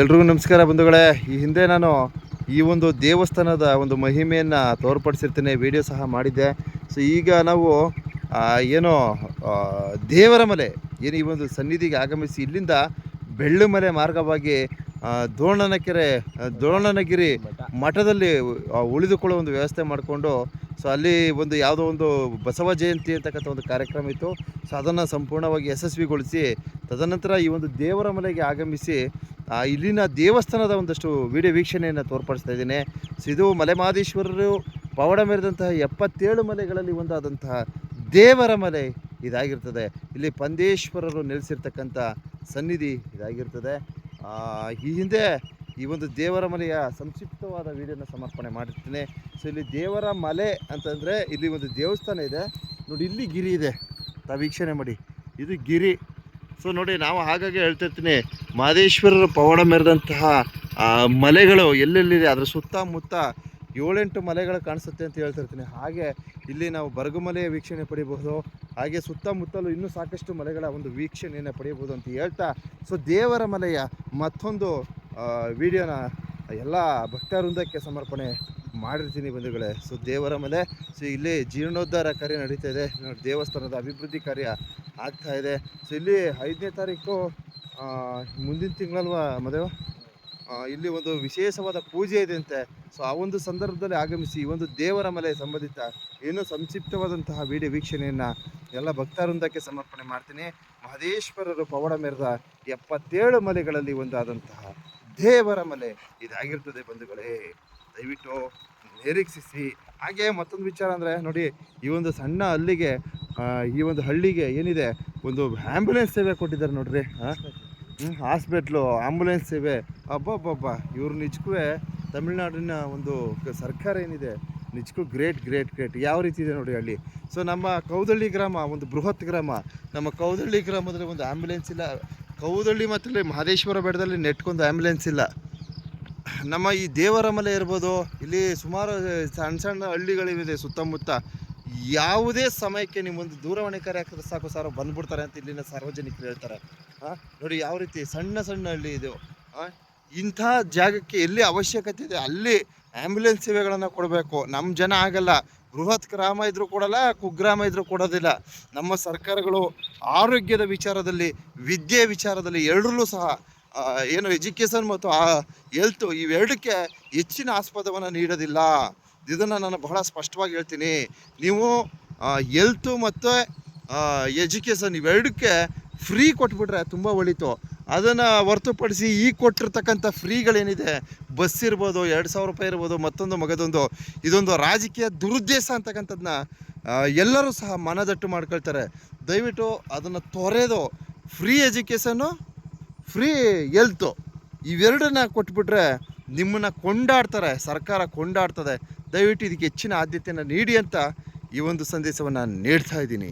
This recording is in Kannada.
ಎಲ್ರಿಗೂ ನಮಸ್ಕಾರ ಬಂಧುಗಳೇ. ಈ ಹಿಂದೆ ನಾನು ಈ ಒಂದು ದೇವಸ್ಥಾನದ ಒಂದು ಮಹಿಮೆಯನ್ನು ತೋರ್ಪಡಿಸಿರ್ತೇನೆ ವಿಡಿಯೋ ಸಹ ಮಾಡಿದ್ದೆ. ಸೊ ಈಗ ನಾವು ಏನು ದೇವರ ಮಲೆ, ಏನು ಈ ಒಂದು ಸನ್ನಿಧಿಗೆ ಆಗಮಿಸಿ ಇಲ್ಲಿಂದ ಬೆಳ್ಳುಮಲೆ ಮಾರ್ಗವಾಗಿ ದೋಣನ ದೋಣನಕೆರೆ ದೋಣನಗಿರಿ ಮಠದಲ್ಲಿ ಉಳಿದುಕೊಳ್ಳೋ ಒಂದು ವ್ಯವಸ್ಥೆ ಮಾಡಿಕೊಂಡು ಸೊ ಅಲ್ಲಿ ಒಂದು ಯಾವುದೋ ಒಂದು ಬಸವ ಜಯಂತಿ ಅಂತಕ್ಕಂಥ ಒಂದು ಕಾರ್ಯಕ್ರಮ ಇತ್ತು. ಸೊ ಅದನ್ನು ಸಂಪೂರ್ಣವಾಗಿ ಯಶಸ್ವಿಗೊಳಿಸಿ, ತದನಂತರ ಈ ಒಂದು ದೇವರ ಮಲೆಗೆ ಆಗಮಿಸಿ ಇಲ್ಲಿನ ದೇವಸ್ಥಾನದ ಒಂದಷ್ಟು ವಿಡಿಯೋ ವೀಕ್ಷಣೆಯನ್ನು ತೋರ್ಪಡಿಸ್ತಾ ಇದ್ದೀನಿ. ಸೊ ಇದು ಮಲೆಮಹದೇಶ್ವರರು ಪವಾಡ ಮೆರೆದಂತಹ ಎಪ್ಪತ್ತೇಳು ಮಲೆಗಳಲ್ಲಿ ಒಂದಾದಂತಹ ದೇವರ ಮಲೆ ಇದಾಗಿರ್ತದೆ. ಇಲ್ಲಿ ಪಂದೇಶ್ವರರು ನೆಲೆಸಿರ್ತಕ್ಕಂಥ ಸನ್ನಿಧಿ ಇದಾಗಿರ್ತದೆ. ಈ ಹಿಂದೆ ಈ ಒಂದು ದೇವರ ಮಲೆಯ ಸಂಕ್ಷಿಪ್ತವಾದ ವಿಡಿಯೋನ ಸಮರ್ಪಣೆ ಮಾಡಿರ್ತೀನಿ. ಸೊ ಇಲ್ಲಿ ದೇವರ ಮಲೆ ಅಂತಂದರೆ ಇಲ್ಲಿ ಒಂದು ದೇವಸ್ಥಾನ ಇದೆ. ನೋಡಿ, ಇಲ್ಲಿ ಗಿರಿ ಇದೆ. ತಾವು ವೀಕ್ಷಣೆ ಮಾಡಿ. ಇದು ಗಿರಿ. ಸೊ ನೋಡಿ, ನಾವು ಹಾಗಾಗಿ ಹೇಳ್ತಿರ್ತೀನಿ, ಮಹದೇಶ್ವರರ ಪವಾಡ ಮೆರೆದಂತಹ ಮಲೆಗಳು ಎಲ್ಲೆಲ್ಲಿದೆ, ಅದರ ಸುತ್ತಮುತ್ತ ಏಳೆಂಟು ಮಲೆಗಳು ಕಾಣಿಸುತ್ತೆ ಅಂತ ಹೇಳ್ತಿರ್ತೀನಿ. ಹಾಗೆ ಇಲ್ಲಿ ನಾವು ಬರಗುಮಲೆಯ ವೀಕ್ಷಣೆ ಪಡಿಬಹುದು ಹಾಗೆ ಸುತ್ತಮುತ್ತಲು ಇನ್ನೂ ಸಾಕಷ್ಟು ಮಲೆಗಳ ಒಂದು ವೀಕ್ಷಣೆಯನ್ನು ಪಡೆಯಬಹುದು ಅಂತ ಹೇಳ್ತಾ ಸೊ ದೇವರ ಮಲೆಯ ಮತ್ತೊಂದು ವಿಡಿಯೋನ ಎಲ್ಲ ಭಕ್ತವೃಂದಕ್ಕೆ ಸಮರ್ಪಣೆ ಮಾಡಿರ್ತೀನಿ ಬಂಧುಗಳೇ. ಸೊ, ದೇವರ ಮಲೆ ಸೊ, ಇಲ್ಲಿ ಜೀರ್ಣೋದ್ಧಾರ ಕಾರ್ಯ ನಡೀತಾ ಇದೆ. ನೋಡಿ, ದೇವಸ್ಥಾನದ ಅಭಿವೃದ್ಧಿ ಕಾರ್ಯ ಆಗ್ತಾ ಇದೆ. ಸೊ, ಇಲ್ಲಿ ಐದನೇ ತಾರೀಕು ಮುಂದಿನ ತಿಂಗಳಲ್ವಾ ಮದೇವ? ಇಲ್ಲಿ ಒಂದು ವಿಶೇಷವಾದ ಪೂಜೆ ಇದೆ ಅಂತೆ. ಸೊ, ಆ ಒಂದು ಸಂದರ್ಭದಲ್ಲಿ ಆಗಮಿಸಿ ಈ ಒಂದು ದೇವರ ಮಲೆ ಸಂಬಂಧಿತ ಏನು ಸಂಕ್ಷಿಪ್ತವಾದಂತಹ ವಿಡಿಯೋ ವೀಕ್ಷಣೆಯನ್ನು ಎಲ್ಲ ಭಕ್ತವೃಂದಕ್ಕೆ ಸಮರ್ಪಣೆ ಮಾಡ್ತೀನಿ. ಮಹದೇಶ್ವರರು ಪವಾಡ ಮೆರೆದ ಎಪ್ಪತ್ತೇಳು ಮಲೆಗಳಲ್ಲಿ ಒಂದಾದಂತಹ ದೇವರ ಮಲೆ ಇದಾಗಿರ್ತದೆ ಬಂಧುಗಳೇ. ದಯವಿಟ್ಟು ನಿರೀಕ್ಷಿಸಿ. ಹಾಗೆ ಮತ್ತೊಂದು ವಿಚಾರ ಅಂದರೆ, ನೋಡಿ, ಈ ಒಂದು ಸಣ್ಣ ಹಳ್ಳಿಗೆ ಈ ಒಂದು ಹಳ್ಳಿಗೆ ಏನಿದೆ, ಒಂದು ಆ್ಯಂಬುಲೆನ್ಸ್ ಸೇವೆ ಕೊಟ್ಟಿದ್ದಾರೆ ನೋಡ್ರಿ ಹಾಸ್ಪಿಟ್ಲು ಆ್ಯಂಬುಲೆನ್ಸ್ ಸೇವೆ. ಅಬ್ಬಬ್ಬಬ್ಬ, ಇವ್ರು ನಿಜಕ್ಕೂ ತಮಿಳ್ನಾಡಿನ ಒಂದು ಸರ್ಕಾರ ಏನಿದೆ, ನಿಜಕ್ಕೂ ಗ್ರೇಟ್ ಗ್ರೇಟ್ ಗ್ರೇಟ್ ಯಾವ ರೀತಿ ಇದೆ ನೋಡಿ ಹಳ್ಳಿ. ಸೊ ನಮ್ಮ ಕೌದಳ್ಳಿ ಗ್ರಾಮ, ಒಂದು ಬೃಹತ್ ಗ್ರಾಮ. ನಮ್ಮ ಕೌದಳ್ಳಿ ಗ್ರಾಮದಲ್ಲಿ ಒಂದು ಆ್ಯಂಬುಲೆನ್ಸ್ ಇಲ್ಲ. ಕೌದಳ್ಳಿ ಮತ್ತು ಮಹದೇಶ್ವರ ಬೆಟ್ಟದಲ್ಲಿ ನೆಟ್ಕೊಂದು ಆ್ಯಂಬುಲೆನ್ಸ್ ಇಲ್ಲ. ನಮ್ಮ ಈ ದೇವರ ಮಲೆ ಇರ್ಬೋದು, ಇಲ್ಲಿ ಸುಮಾರು ಸಣ್ಣ ಸಣ್ಣ ಹಳ್ಳಿಗಳಿವೆ ಸುತ್ತಮುತ್ತ. ಯಾವುದೇ ಸಮಯಕ್ಕೆ ನಿಮ್ಮೊಂದು ದೂರವಾಣಿ ಕರೆ ಸಾಕು ಸಾರು ಬಂದ್ಬಿಡ್ತಾರೆ ಅಂತ ಇಲ್ಲಿನ ಸಾರ್ವಜನಿಕರು ಹೇಳ್ತಾರೆ. ಹಾಂ ನೋಡಿ ಯಾವ ರೀತಿ ಸಣ್ಣ ಸಣ್ಣ ಹಳ್ಳಿ ಇದು. ಇಂಥ ಜಾಗಕ್ಕೆ ಎಲ್ಲಿ ಅವಶ್ಯಕತೆ ಇದೆ, ಅಲ್ಲಿ ಆ್ಯಂಬುಲೆನ್ಸ್ ಸೇವೆಗಳನ್ನು ಕೊಡಬೇಕು. ನಮ್ಮ ಜನ ಆಗಲ್ಲ. ಬೃಹತ್ ಗ್ರಾಮ ಇದ್ರೂ ಕೊಡಲ್ಲ, ಕುಗ್ರಾಮ ಇದ್ರೂ ಕೊಡೋದಿಲ್ಲ. ನಮ್ಮ ಸರ್ಕಾರಗಳು ಆರೋಗ್ಯದ ವಿಚಾರದಲ್ಲಿ, ವಿದ್ಯೆ ವಿಚಾರದಲ್ಲಿ ಎರಡರಲ್ಲೂ ಸಹ ಏನು ಎಜುಕೇಷನ್ ಮತ್ತು ಆ ಹೆಲ್ತ್ ಇವೆರಡಕ್ಕೆ ಹೆಚ್ಚಿನ ಆಸ್ಪದವನ್ನು ನೀಡೋದಿಲ್ಲ. ಇದನ್ನು ನಾನು ಬಹಳ ಸ್ಪಷ್ಟವಾಗಿ ಹೇಳ್ತೀನಿ. ನೀವು ಎಲ್ತು ಮತ್ತು ಎಜುಕೇಷನ್ ಇವೆರಡಕ್ಕೆ ಫ್ರೀ ಕೊಟ್ಬಿಟ್ರೆ ತುಂಬ ಒಳಿತು. ಅದನ್ನು ಹೊರತುಪಡಿಸಿ ಈ ಕೊಟ್ಟಿರ್ತಕ್ಕಂಥ ಫ್ರೀಗಳೇನಿದೆ ಬಸ್ ಇರ್ಬೋದು, ಎರಡು ಸಾವಿರ ರೂಪಾಯಿ ಇರ್ಬೋದು, ಮತ್ತೊಂದು ಮಗದೊಂದು. ಇದೊಂದು ರಾಜಕೀಯ ದುರುದ್ದೇಶ ಅಂತಕ್ಕಂಥದ್ದನ್ನ ಎಲ್ಲರೂ ಸಹ ಮನದಟ್ಟು ಮಾಡ್ಕೊಳ್ತಾರೆ. ದಯವಿಟ್ಟು ಅದನ್ನು ತೊರೆದು ಫ್ರೀ ಎಜುಕೇಷನ್ನು ಫ್ರೀ ಎಲ್ತು ಇವೆರಡನ್ನ ಕೊಟ್ಬಿಟ್ರೆ ನಿಮ್ಮನ್ನು ಕೊಂಡಾಡ್ತಾರೆ, ಸರ್ಕಾರ ಕೊಂಡಾಡ್ತದೆ. ದಯವಿಟ್ಟು ಇದಕ್ಕೆ ಹೆಚ್ಚಿನ ಆದ್ಯತೆಯನ್ನು ನೀಡಿ ಅಂತ ಈ ಒಂದು ಸಂದೇಶವನ್ನು ನೀಡ್ತಾ ಇದ್ದೀನಿ.